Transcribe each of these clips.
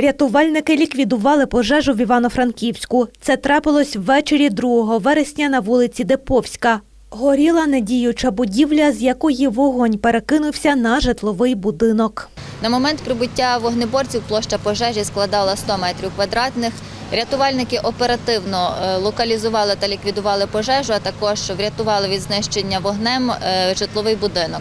Рятувальники ліквідували пожежу в Івано-Франківську. Це трапилось ввечері 2 вересня на вулиці Деповська. Горіла недіюча будівля, з якої вогонь перекинувся на житловий будинок. На момент прибуття вогнеборців площа пожежі складала 100 метрів квадратних. Рятувальники оперативно е, локалізували та ліквідували пожежу, а також врятували від знищення вогнем е, житловий будинок.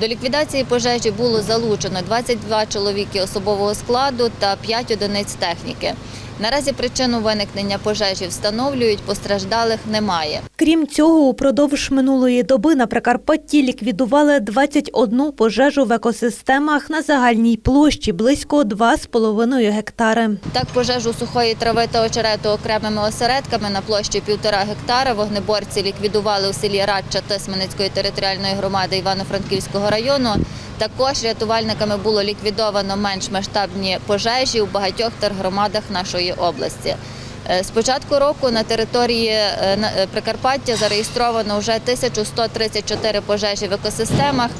До ліквідації пожежі було залучено 22 чоловіки особового складу та 5 одиниць техніки. Наразі причину виникнення пожежі встановлюють, постраждалих немає. Крім цього, упродовж минулої доби на Прикарпатті ліквідували 21 пожежу в екосистемах на загальній площі близько 2,5 гектари. Так, пожежу сухої трави та очерету окремими осередками на площі півтора гектара вогнеборці ліквідували у селі Радча Тисменецької територіальної громади Івано-Франківського району. Також рятувальниками було ліквідовано менш масштабні пожежі у багатьох тергромадах нашої області. Е, З початку року на території е, е, Прикарпаття зареєстровано вже 1134 пожежі в екосистемах,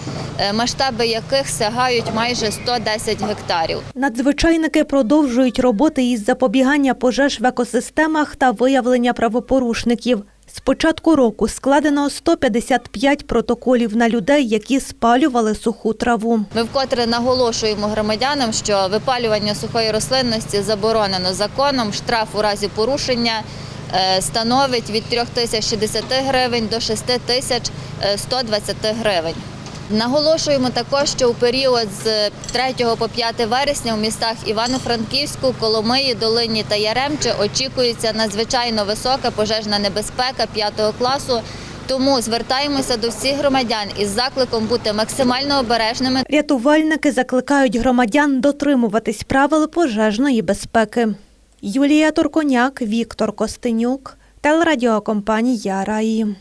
масштаби яких сягають майже 110 гектарів. Надзвичайники продовжують роботи із запобігання пожеж в екосистемах та виявлення правопорушників. З початку року складено 155 протоколів на людей, які спалювали суху траву. Ми вкотре наголошуємо громадянам, що випалювання сухої рослинності заборонено законом. Штраф у разі порушення е, становить від 3060 гривень до 6 тисяч 120 гривень. Наголошуємо також, що у період з 3 по 5 вересня у містах Івано-Франківську, Коломиї, Долині та Яремче очікується надзвичайно висока пожежна небезпека 5 класу. Тому звертаємося до всіх громадян із закликом бути максимально обережними Рятувальники закликають громадян дотримуватись правил пожежної безпеки. Юлія Турконяк, Віктор Костенюк, телерадіокомпанія Раї.